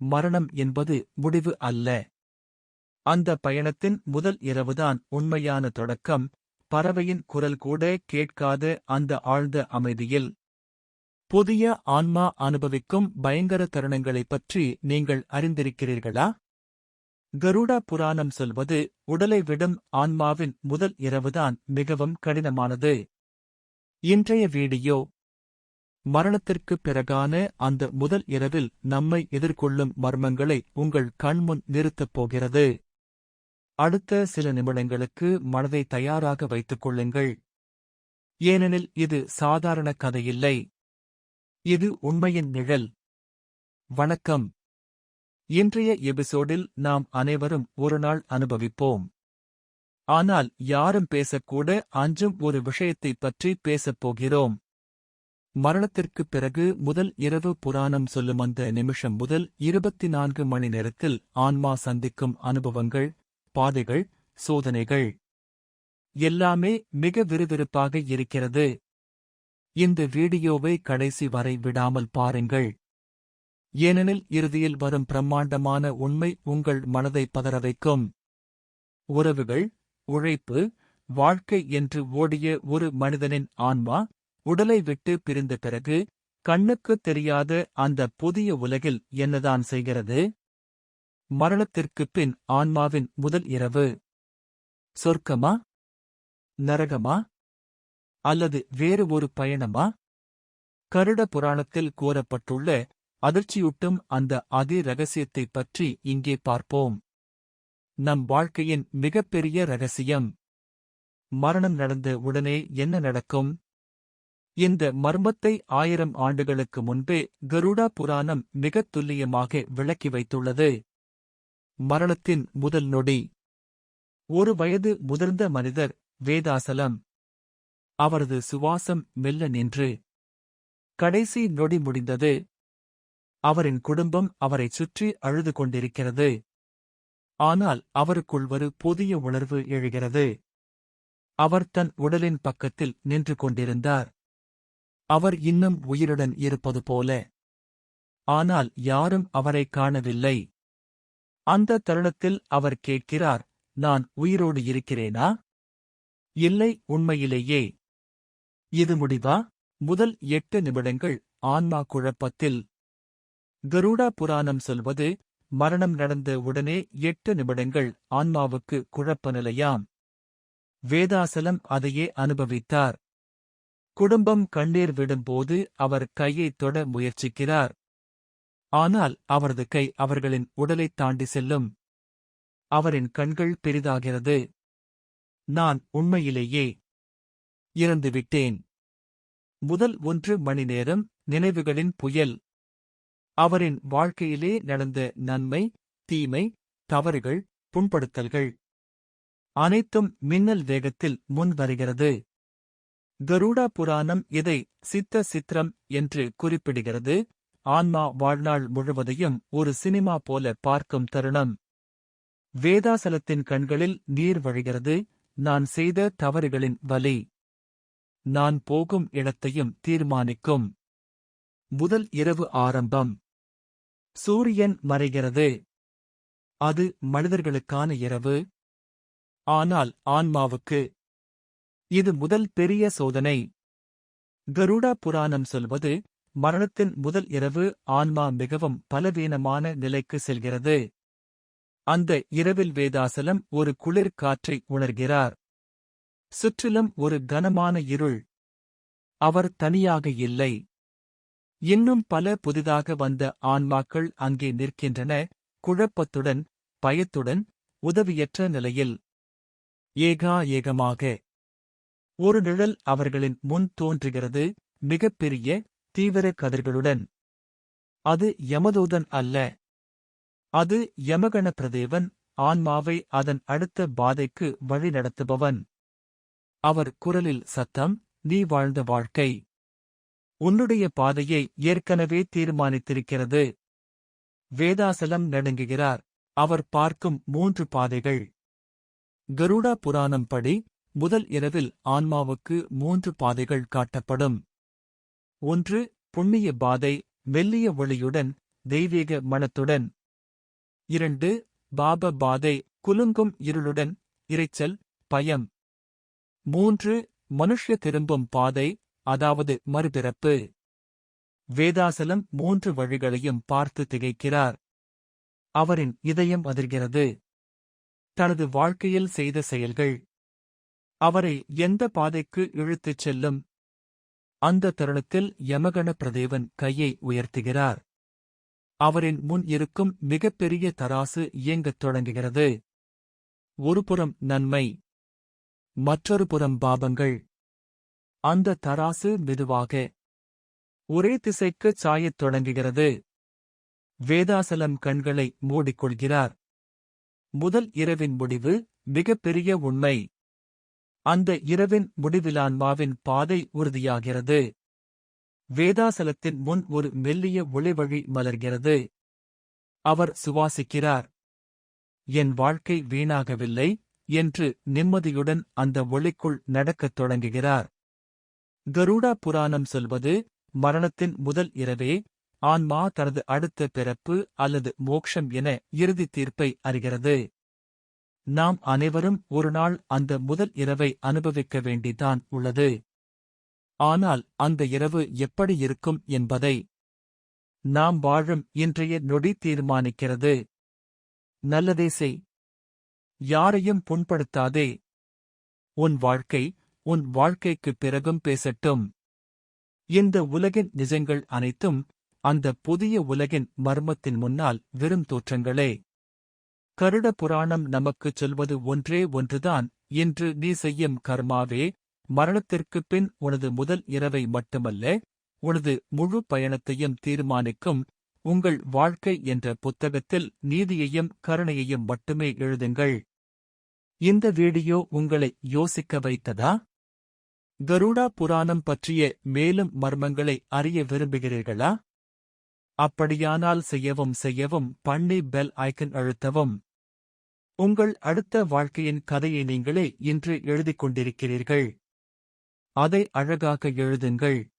மரணம் என்பது முடிவு அல்ல. அந்த பயணத்தின் முதல் இரவுதான் உண்மையான தொடக்கம். பறவையின் குரல் கூட கேட்காத அந்த ஆழ்ந்த அமைதியில். புதிய ஆன்மா அனுபவிக்கும் பயங்கர தருணங்களைப் பற்றி நீங்கள் அறிந்திருக்கிறீர்களா? கருடா புராணம் சொல்வது உடலை விடும் ஆன்மாவின் முதல் இரவுதான் மிகவும் கடினமானது. இன்றைய வீடியோ மரணத்திற்குப் பிறகான அந்த முதல் இரவில் நம்மை எதிர்கொள்ளும் மர்மங்களை உங்கள் கண்முன் நிறுத்தப் போகிறது. அடுத்த சில நிமிடங்களுக்கு மனதை தயாராக வைத்துக் கொள்ளுங்கள். ஏனெனில் இது சாதாரண கதையில்லை. இது உண்மையின் நிழல். வணக்கம். இன்றைய எபிசோடில் நாம் அனைவரும் ஒரு நாள் அனுபவிப்போம். ஆனால் யாரும் பேசக்கூட அஞ்சும் ஒரு விஷயத்தைப் பற்றி பேசப் போகிறோம். மரணத்திற்குப் பிறகு முதல் இரவு புராணம் சொல்லும் அந்த நிமிஷம் முதல் இருபத்தி நான்கு மணி நேரத்தில் ஆன்மா சந்திக்கும் அனுபவங்கள் பாதைகள் சோதனைகள். எல்லாமே மிக விறுவிறுப்பாக இருக்கிறது. இந்த வீடியோவை கடைசி வரை விடாமல் பாருங்கள். ஏனெனில் இறுதியில் வரும் பிரம்மாண்டமான உண்மை உங்கள் மனதை பதற வைக்கும். உறவுகள் உழைப்பு வாழ்க்கை என்று ஓடிய ஒரு மனிதனின் ஆன்மா உடலை விட்டு பிரிந்த பிறகு கண்ணுக்குத் தெரியாத அந்த புதிய உலகில் என்னதான் செய்கிறது? மரணத்திற்குப் பின் ஆன்மாவின் முதல் இரவு. சொர்க்கமா? நரகமா? அல்லது வேறு ஒரு பயணமா? கருட புராணத்தில் கூறப்பட்டுள்ள அதிர்ச்சியூட்டும் அந்த அதி ரகசியத்தை பற்றி இங்கே பார்ப்போம். நம் வாழ்க்கையின் மிகப்பெரிய ரகசியம். மரணம் நடந்த உடனே என்ன நடக்கும்? இந்த மர்மத்தை ஆயிரம் ஆண்டுகளுக்கு முன்பே கருடா புராணம் மிகத் துல்லியமாக விளக்கி வைத்துள்ளது. மரணத்தின் முதல் நொடி. ஒரு வயது முதிர்ந்த மனிதர் வேதாசலம். அவரது சுவாசம் மெல்ல நின்று. கடைசி நொடி முடிந்தது. அவரின் குடும்பம் அவரைச் சுற்றி அழுது கொண்டிருக்கிறது. ஆனால் அவருக்குள் ஒரு புதிய உணர்வு எழுகிறது. அவர் தன் உடலின் பக்கத்தில் நின்று கொண்டிருந்தார். அவர் இன்னும் உயிருடன் இருப்பது போல. ஆனால் யாரும் அவரை காணவில்லை. அந்த தருணத்தில் அவர் கேட்கிறார் நான் உயிரோடு இருக்கிறேனா? இல்லை உண்மையிலேயே. இது முடிவா? முதல் எட்டு நிமிடங்கள் ஆன்மா குழப்பத்தில். கருடா புராணம் சொல்வது மரணம் நடந்த உடனே எட்டு நிமிடங்கள் ஆன்மாவுக்கு குழப்ப நிலையாம். வேதாசலம் அதையே அனுபவித்தார். குடும்பம் கண்ணீர் விடும்போது அவர் கையைத் தொட முயற்சிக்கிறார். ஆனால் அவரது கை அவர்களின் உடலைத் தாண்டி செல்லும். அவரின் கண்கள் பெரிதாகிறது. நான் உண்மையிலேயே இறந்துவிட்டேன். முதல் ஒன்று மணி நேரம் நினைவுகளின் புயல். அவரின் வாழ்க்கையிலே நடந்த நன்மை தீமை தவறுகள் புண்படுத்தல்கள். அனைத்தும் மின்னல் வேகத்தில் முன் வருகிறது கருடா புராணம் இதை சித்த சித்திரம் என்று குறிப்பிடுகிறது. ஆன்மா வாழ்நாள் முழுவதையும் ஒரு சினிமா போல பார்க்கும் தருணம். வேதாசலத்தின் கண்களில் நீர் வழிகிறது. நான் செய்த தவறுகளின் வலி. நான் போகும் இடத்தையும் தீர்மானிக்கும். முதல் இரவு ஆரம்பம். சூரியன் மறைகிறது. அது மனிதர்களுக்கான இரவு. ஆனால் ஆன்மாவுக்கு இது முதல் பெரிய சோதனை. கருடா புராணம் சொல்வது மரணத்தின் முதல் இரவு ஆன்மா மிகவும் பலவீனமான நிலைக்கு செல்கிறது. அந்த இரவில் வேதாசலம் ஒரு குளிர் காற்றை உணர்கிறார். சுற்றிலும் ஒரு கனமான இருள். அவர் தனியாக இல்லை. இன்னும் பல புதிதாக வந்த ஆன்மாக்கள் அங்கே நிற்கின்றன குழப்பத்துடன் பயத்துடன் உதவியற்ற நிலையில். ஏகா ஏகமாக ஒரு நிழல் அவர்களின் முன் தோன்றுகிறது மிகப்பெரிய தீவிர கதிர்களுடன். அது யமதூதன் அல்ல. அது யமகண பிரதேவன் ஆன்மாவை அதன் அடுத்த பாதைக்கு வழிநடத்துபவன் அவர் குரலில் சத்தம் நீ வாழ்ந்த வாழ்க்கை. உன்னுடைய பாதையை ஏற்கனவே தீர்மானித்திருக்கிறது. வேதாசலம் நடுங்குகிறார். அவர் பார்க்கும் மூன்று பாதைகள். கருடா புராணம் படி முதல் இரவில் ஆன்மாவுக்கு மூன்று பாதைகள் காட்டப்படும். ஒன்று புண்ணிய பாதை மெல்லிய ஒளியுடன் தெய்வீக மனத்துடன். இரண்டு பாப பாதை குலுங்கும் இருளுடன் இரைச்சல் பயம். மூன்று மனுஷ்ய திரும்பும் பாதை அதாவது மறுபிறப்பு. வேதாசலம் மூன்று வழிகளையும் பார்த்து திகைக்கிறார். அவரின் இதயம் அதிர்கிறது. தனது வாழ்க்கையில் செய்த செயல்கள். அவரை எந்த பாதைக்கு இழுத்துச் செல்லும்? அந்த தருணத்தில் யமகண பிரதேவன் கையை உயர்த்துகிறார். அவரின் முன் இருக்கும் மிகப்பெரிய தராசு இயங்கத் தொடங்குகிறது. ஒருபுறம் நன்மை மற்றொரு புறம் பாபங்கள். அந்த தராசு மெதுவாக ஒரே திசைக்குச் சாயத் தொடங்குகிறது. வேதாசலம் கண்களை மூடிக்கொள்கிறார். முதல் இரவின் முடிவு மிகப்பெரிய உண்மை. அந்த இரவின் முடிவிலான்மாவின் பாதை உறுதியாகிறது. வேதாசலத்தின் முன் ஒரு மெல்லிய ஒளிவழி மலர்கிறது. அவர் சுவாசிக்கிறார். என் வாழ்க்கை வீணாகவில்லை என்று நிம்மதியுடன் அந்த ஒளிக்குள் நடக்கத் தொடங்குகிறார். கருடா புராணம் சொல்வது மரணத்தின் முதல் இரவே ஆன்மா தனது அடுத்த பிறப்பு அல்லது மோக்ஷம் என இறுதி தீர்ப்பை அறிகிறது. நாம் அனைவரும் ஒருநாள் அந்த முதல் இரவை அனுபவிக்க வேண்டிதான் உள்ளது. ஆனால் அந்த இரவு எப்படி இருக்கும் என்பதை நாம் வாழும் இன்றைய நொடி தீர்மானிக்கிறது. நல்லதே செய். யாரையும் புண்படுத்தாதே. உன் வாழ்க்கை உன் வாழ்க்கைக்குப் பிறகும் பேசட்டும். இந்த உலகின் நிஜங்கள் அனைத்தும் அந்த புதிய உலகின் மர்மத்தின் முன்னால் வெறும் தோற்றங்களே. கருட புராணம் நமக்குச் சொல்வது ஒன்றே ஒன்றுதான் இன்று நீ செய்யும் கர்மாவே மரணத்திற்குப் பின் உனது முதல் இரவை மட்டுமல்ல உனது முழு பயணத்தையும் தீர்மானிக்கும் உங்கள் வாழ்க்கை என்ற புத்தகத்தில் நீதியையும் கருணையையும் மட்டுமே எழுதுங்கள். இந்த வீடியோ உங்களை யோசிக்க வைத்ததா? கருடா புராணம் பற்றிய மேலும் மர்மங்களை அறிய விரும்புகிறீர்களா? அப்படியானால் செய்யவும் செய்யவும் பண்ணி பெல் ஐக்கன் அழுத்தவும். உங்கள் அடுத்த வாழ்க்கையின் கதையை நீங்களே இன்று எழுதிக் கொண்டிருக்கிறீர்கள். அதை அழகாக எழுதுங்கள்.